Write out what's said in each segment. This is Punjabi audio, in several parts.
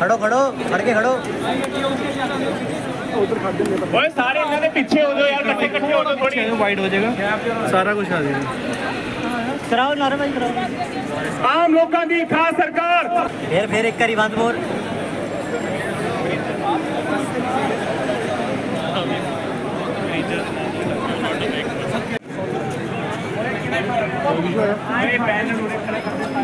ਖੜੋ ਖੜੋ ਖੜ ਕੇ ਖੜੋ। ਓਏ ਸਾਰੇ ਇਹਨਾਂ ਦੇ ਪਿੱਛੇ ਹੋ ਜਾਓ ਯਾਰ ਇਕੱਠੇ ਇਕੱਠੇ ਹੋ ਜਾਓ ਥੋੜੀ ਵਾਈਡ ਹੋ ਜਾਏਗਾ। ਸਾਰਾ ਕੁਝ ਆ ਜਾਏਗਾ। ਕਰਾਓ ਨਾਰਾ ਭਾਈ ਕਰਾਓ। ਆਮ ਲੋਕਾਂ ਦੀ ਖਾਸ ਸਰਕਾਰ। ਫੇਰ ਫੇਰ ਇੱਕ ਵਾਰੀ ਬੰਦ ਬੋਲ। ਮੇਰੇ ਪੈਨ ਨੂੰ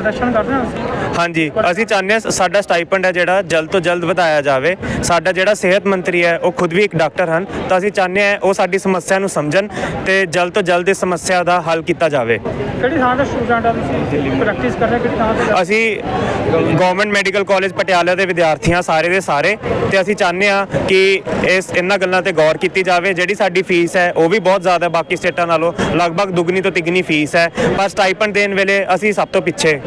ਪ੍ਰਦਰਸ਼ਨ ਕਰ ਰਹੇ ਹਾਂ ਹਾਂਜੀ ਅਸੀਂ ਚਾਹੁੰਦੇ ਹਾਂ ਸਾਡਾ ਸਟਾਈਪੈਂਡ ਹੈ ਜਿਹੜਾ ਜਲਦ ਤੋਂ ਜਲਦ ਵਧਾਇਆ ਜਾਵੇ। ਸਾਡਾ ਜਿਹੜਾ ਸਿਹਤ ਮੰਤਰੀ ਹੈ ਉਹ ਖੁਦ ਵੀ ਇੱਕ ਡਾਕਟਰ ਹਨ। ਤਾਂ ਅਸੀਂ ਚਾਹੁੰਦੇ ਹਾਂ ਉਹ ਸਾਡੀ ਸਮੱਸਿਆ ਨੂੰ ਸਮਝਣ ਤੇ ਜਲਦ ਤੋਂ ਜਲਦ ਇਸ ਸਮੱਸਿਆ ਦਾ ਹੱਲ ਕੀਤਾ ਜਾਵੇ। ਕਿਹੜੀ ਥਾਂ ਤੇ ਸਟੂਡੈਂਟ ਆ ਤੁਸੀਂ? ਪ੍ਰੈਕਟਿਸ ਕਰ ਰਹੇ ਕਿਹੜੀ ਥਾਂ ਤੇ? ਅਸੀਂ ਗਵਰਨਮੈਂਟ ਮੈਡੀਕਲ ਕਾਲਜ ਪਟਿਆਲਾ ਦੇ ਵਿਦਿਆਰਥੀ ਹਾਂ ਸਾਰੇ ਦੇ ਸਾਰੇ ਤੇ ਅਸੀਂ ਚਾਹੁੰਦੇ ਹਾਂ ਕਿ ਇਸ ਇਹਨਾਂ ਗੱਲਾਂ ਤੇ ਗੌਰ ਕੀਤੀ ਜਾਵੇ। ਜਿਹੜੀ ਸਾਡੀ ਫੀਸ ਹੈ ਉਹ ਵੀ ਬਹੁਤ ਜ਼ਿਆਦਾ ਹੈ। ਬਾਕੀ ਸਟੇਟਾਂ ਨਾਲੋਂ ਲਗਭਗ ਦੁੱਗਣੀ ਤੋਂ ਤਿੱਗਣੀ ਫੀਸ ਹੈ। ਪਰ ਸਟਾਈਪੈਂਡ ਦੇਣ ਵੇਲੇ ਅਸੀਂ ਸਭ ਤੋਂ ਪਿੱਛੇ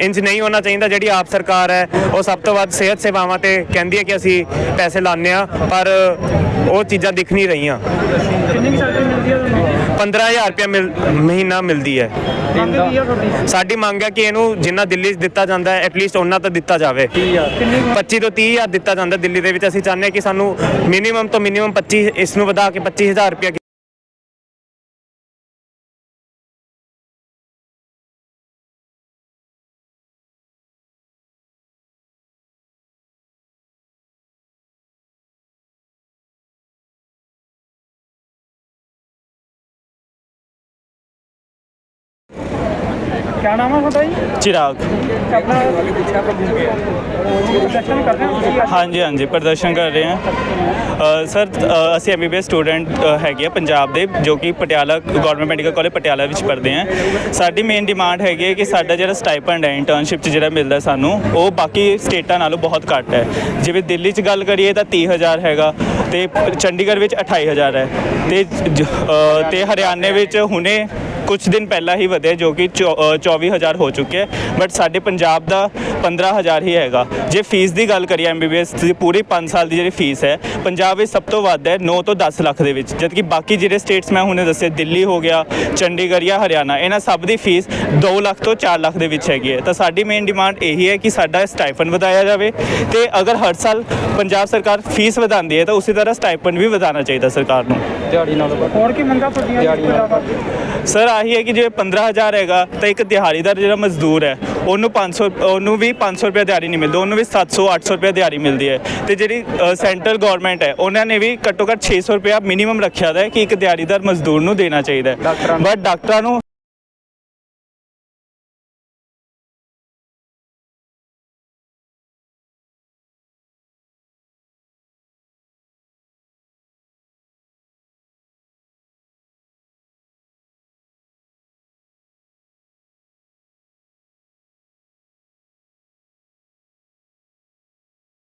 ਇੰਜ ਨਹੀਂ ਹੋਣਾ ਚਾਹੀਦਾ ਜਿਹੜੀ ਆਪ ਸਰਕਾਰ ਹੈ ਉਹ ਸਭ ਤੋਂ ਵੱਧ ਸਿਹਤ ਸੇਵਾਵਾਂ ਤੇ ਕਹਿੰਦੀ ਹੈ ਕਿ ਅਸੀਂ ਪੈਸੇ ਲਾਉਂਦੇ ਆ ਪਰ ਉਹ ਚੀਜ਼ਾਂ ਦਿਖ ਨਹੀਂ ਰਹੀਆਂ। ਕਿੰਨੀ ਸੈਲਰੀ ਮਿਲਦੀ ਹੈ ਤੁਹਾਨੂੰ? 15000 ਰੁਪਏ ਮਹੀਨਾ ਮਿਲਦੀ ਹੈ। ਸਾਡੀ ਮੰਗ ਹੈ ਕਿ ਇਹਨੂੰ ਜਿੰਨਾ ਦਿੱਲੀ 'ਚ ਦਿੱਤਾ ਜਾਂਦਾ ਹੈ ਐਟਲੀਸਟ ਉਹਨਾਂ ਤਾਂ ਦਿੱਤਾ ਜਾਵੇ। ਕਿੰਨੀ ਕੁ? 25 ਤੋਂ 30000 ਦਿੱਤਾ ਜਾਂਦਾ ਦਿੱਲੀ ਦੇ ਵਿੱਚ। ਅਸੀਂ ਚਾਹੁੰਦੇ ਹਾਂ ਕਿ ਸਾਨੂੰ ਮਿਨੀਮਮ ਤੋਂ ਮਿਨੀਮਮ 25 ਇਸ ਨੂੰ ਵਧਾ ਕੇ 25000 ਰੁਪਏ ਚਿਰਾਗ। ਹਾਂਜੀ ਹਾਂਜੀ ਪ੍ਰਦਰਸ਼ਨ ਕਰ ਰਹੇ ਹਾਂ। ਸਰ ਅਸੀਂ ਐਮਬੀਬੀਐਸ ਸਟੂਡੈਂਟ ਹੈਗੇ ਆ ਪੰਜਾਬ ਦੇ ਜੋ ਕਿ Patiala government medical college Patiala ਵਿੱਚ ਪੜ੍ਹਦੇ ਆ। ਸਾਡੀ ਮੇਨ ਡਿਮਾਂਡ ਹੈਗੀ ਹੈ ਕਿ ਸਾਡਾ ਜਿਹੜਾ ਸਟਾਈਪੈਂਡ ਹੈ ਇੰਟਰਨਸ਼ਿਪ 'ਚ ਜਿਹੜਾ ਮਿਲਦਾ ਸਾਨੂੰ ਉਹ ਬਾਕੀ ਸਟੇਟਾਂ ਨਾਲੋਂ ਬਹੁਤ ਘੱਟ ਹੈ। ਜਿਵੇਂ ਦਿੱਲੀ 'ਚ ਗੱਲ ਕਰੀਏ ਤਾਂ 30000 ਹੈਗਾ ਤੇ ਚੰਡੀਗੜ੍ਹ ਵਿੱਚ 28000 ਹੈ। ਤੇ ਤੇ ਹਰਿਆਣੇ ਵਿੱਚ ਹੁਣੇ ਕੁਝ ਦਿਨ ਪਹਿਲਾਂ ਹੀ ਵਧਿਆ ਜੋ ਕਿ ਚੌ- ਅ, 24000 ਹੋ ਚੁੱਕਿਆ ਬਟ ਸਾਡੇ ਪੰਜਾਬ ਦਾ 15000 ਹੀ ਹੈਗਾ। ਜੇ ਫੀਸ ਦੀ ਗੱਲ ਕਰੀਏ ਐਮਬੀਬੀਐਸ ਦੀ ਪੂਰੀ 5 ਸਾਲ ਦੀ ਜਿਹੜੀ ਫੀਸ ਹੈ ਪੰਜਾਬ ਵਿੱਚ ਸਭ ਤੋਂ ਵੱਧ ਹੈ 9 ਤੋਂ 10 ਲੱਖ ਦੇ ਵਿੱਚ ਜਦਕਿ ਬਾਕੀ ਜਿਹੜੇ ਸਟੇਟਸ ਮੈਂ ਹੁਣੇ ਦੱਸੇ ਦਿੱਲੀ ਹੋ ਗਿਆ ਚੰਡੀਗੜ੍ਹ ਜਾਂ ਹਰਿਆਣਾ ਇਹਨਾਂ ਸਭ ਦੀ ਫੀਸ 2 ਲੱਖ ਤੋਂ 4 ਲੱਖ ਦੇ ਵਿੱਚ ਹੈਗੀ ਹੈ। ਤਾਂ ਸਾਡੀ ਮੇਨ ਡਿਮਾਂਡ ਇਹੀ ਹੈ ਕਿ ਸਾਡਾ ਸਟਾਈਫਨ ਵਧਾਇਆ ਜਾਵੇ ਤੇ ਅਗਰ ਹਰ ਸਾਲ ਪੰਜਾਬ ਸਰਕਾਰ ਫੀਸ ਵਧਾਉਂਦੀ ਹੈ ਤਾਂ ਉਸੇ ਤਰ੍ਹਾਂ ਸਟਾਈਪਨ ਵੀ ਵਧਾਉਣਾ ਚਾਹੀਦਾ ਸਰਕਾਰ ਨੂੰ। ਹੋਰ ਕੀ ਮੰਗਾ ਤੁਹਾਡੀਆਂ ਤੋਂ ਇਲਾਵਾ? ਸਰ ਆਹੀ ਹੈ ਕਿ ਜੇ 15000 ਹੈਗਾ ਤਾਂ ਇੱਕ ਦਿਹਾੜੀਦਾਰ ਜਿਹੜਾ ਮਜ਼ਦੂਰ ਹੈ ਉਹਨੂੰ 500 ਉਹਨੂੰ ਵੀ 500 ਰੁਪਏ ਦਿਹਾੜੀ ਨਹੀਂ ਮਿਲਦੀ ਉਹਨੂੰ ਵੀ 700 800 ਰੁਪਏ ਦਿਹਾੜੀ ਮਿਲਦੀ ਹੈ। ਤੇ ਜਿਹੜੀ ਸੈਂਟਰਲ ਗਵਰਨਮੈਂਟ ਹੈ ਉਹਨਾਂ ਨੇ ਵੀ ਘੱਟੋ ਘੱਟ 600 ਰੁਪਏ ਮਿਨੀਮਮ ਰੱਖਿਆ ਦਾ ਹੈ ਕਿ ਇੱਕ ਦਿਹਾੜੀਦਾਰ ਮਜ਼ਦੂਰ ਨੂੰ ਦੇਣਾ ਚਾਹੀਦਾ ਹੈ। ਬਟ ਡਾਕਟਰਾਂ ਨੂੰ